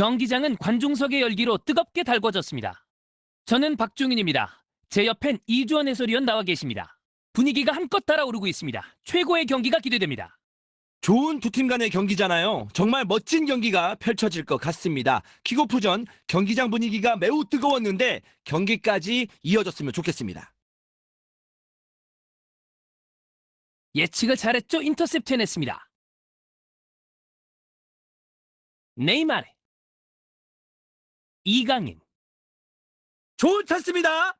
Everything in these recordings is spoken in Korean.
경기장은 관중석의 열기로 뜨겁게 달궈졌습니다. 저는 박종인입니다. 제 옆엔 이주원 해설위원 나와 계십니다. 분위기가 한껏 달아오르고 있습니다. 최고의 경기가 기대됩니다. 좋은 두 팀 간의 경기잖아요. 정말 멋진 경기가 펼쳐질 것 같습니다. 킥오프 전 경기장 분위기가 매우 뜨거웠는데 경기까지 이어졌으면 좋겠습니다. 예측을 잘했죠? 인터셉트 해냈습니다. 네이마르 이강인. 좋은 찬스입니다.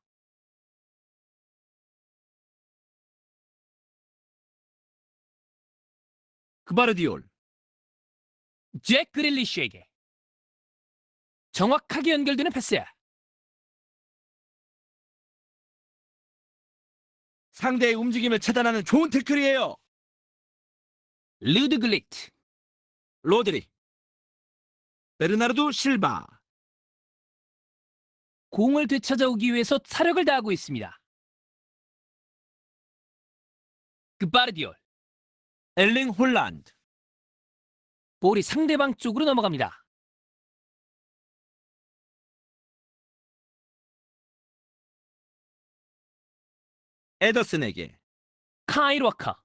그바르디올. 잭 그릴리쉬에게 정확하게 연결되는 패스 상대의 움직임을 차단하는 좋은 태클이에요. 루드 글리트. 로드리. 베르나르도 실바 공을 되찾아오기 위해서 사력을 다하고 있습니다. 그바르디올. 엘링 홀란드. 볼이 상대방 쪽으로 넘어갑니다. 에더슨에게. 워커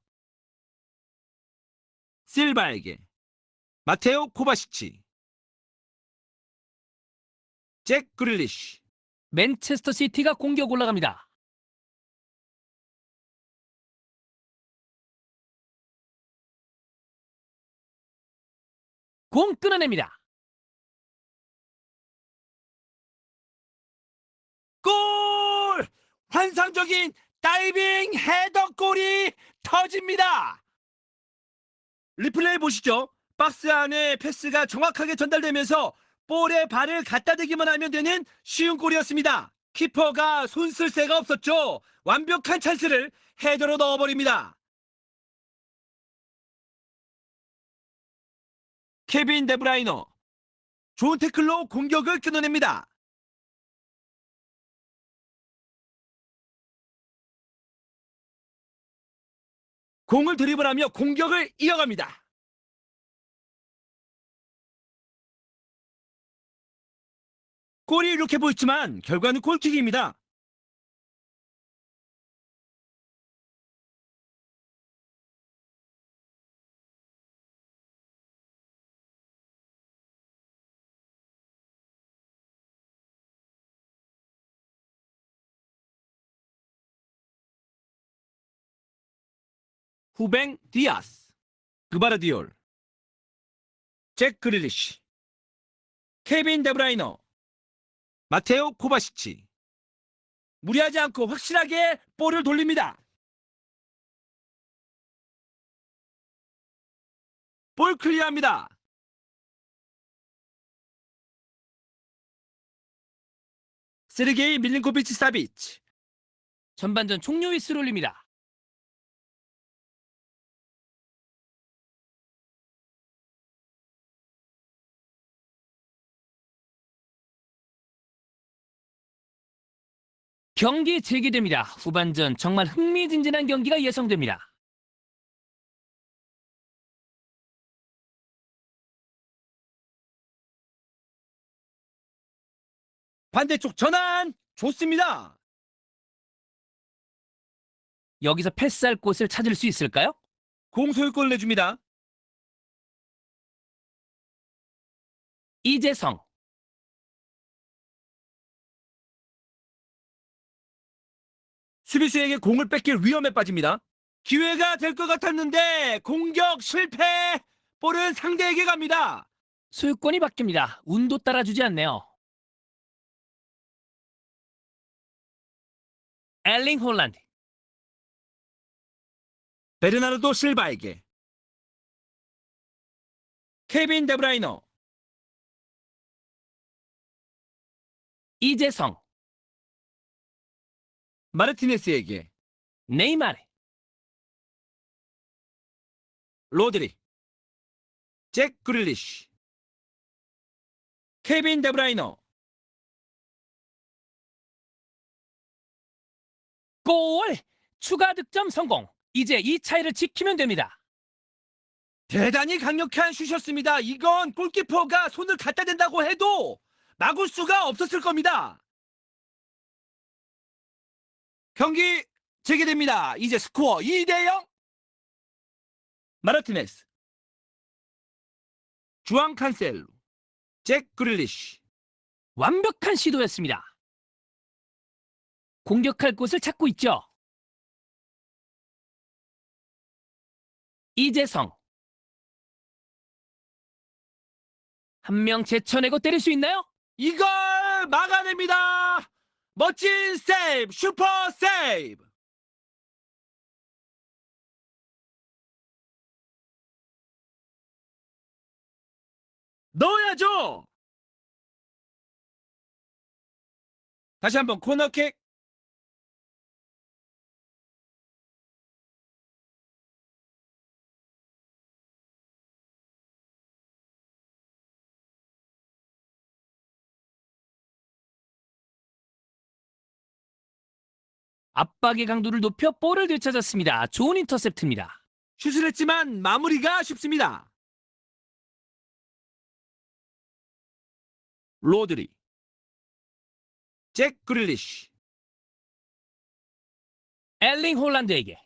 실바에게. 마테오 코바시치. 잭 그릴리쉬 맨체스터 시티가 공격 올라갑니다. 공 끊어냅니다. 골! 환상적인 다이빙 헤더골이 터집니다. 리플레이 보시죠. 박스 안에 패스가 정확하게 전달되면서 볼에 발을 갖다 대기만 하면 되는 쉬운 골이었습니다. 키퍼가 손쓸 새가 없었죠. 완벽한 찬스를 헤더로 넣어버립니다. 케빈 데브라이너 좋은 태클로 공격을 끊어냅니다. 공을 드리블하며 공격을 이어갑니다. 골이 이렇게 보였지만 결과는 골킥입니다. 후뱅 디아스, 그바르디올, 잭 그릴리시, 케빈 데브라이너, 마테오 코바시치. 무리하지 않고 확실하게 볼을 돌립니다. 볼 클리어합니다. 세르게이 밀린코비치 사비치. 전반전 종료 휘슬 올립니다. 경기 재개됩니다. 후반전 정말 흥미진진한 경기가 예상됩니다. 반대쪽 전환 좋습니다. 여기서 패스할 곳을 찾을 수 있을까요? 공소유골 내줍니다. 이재성 수비수에게 공을 뺏길 위험에 빠집니다. 기회가 될 것 같았는데 공격 실패. 볼은 상대에게 갑니다. 소유권이 바뀝니다. 운도 따라주지 않네요. 엘링 홀란드 베르나르도 실바에게. 케빈 데브라이너, 이재성 마르티네스에게. 네이마르 로드리, 잭 그릴리쉬, 케빈 데브라이너, 골! 추가 득점 성공. 이제 이 차이를 지키면 됩니다. 대단히 강력한 슛이었습니다. 이건 골키퍼가 손을 갖다 댄다고 해도 막을 수가 없었을 겁니다. 경기 재개됩니다. 이제 스코어 2대 0. 마르티네스, 주앙 칸셀로, 잭 그릴리시. 완벽한 시도였습니다. 공격할 곳을 찾고 있죠. 이재성. 한 명 제쳐내고 때릴 수 있나요? 이걸 막아냅니다. 멋진 세이브, 슈퍼 세이브. 넣어야죠. 다시 한번 코너킥. 압박의 강도를 높여 볼을 되찾았습니다. 좋은 인터셉트입니다. 슛을 했지만 마무리가 쉽습니다. 로드리, 잭 그릴리시, 엘링 홀란드에게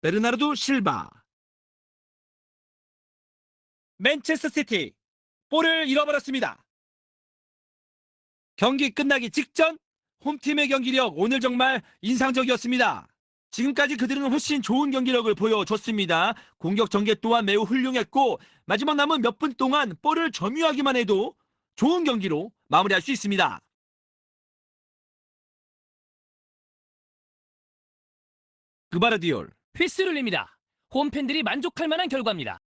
베르나르도 실바. 맨체스터 시티 볼을 잃어버렸습니다. 경기 끝나기 직전 홈팀의 경기력 오늘 정말 인상적이었습니다. 지금까지 그들은 훨씬 좋은 경기력을 보여줬습니다. 공격 전개 또한 매우 훌륭했고 마지막 남은 몇 분 동안 볼을 점유하기만 해도 좋은 경기로 마무리할 수 있습니다. 그바르디올 휘스를 냅니다. 홈팬들이 만족할 만한 결과입니다.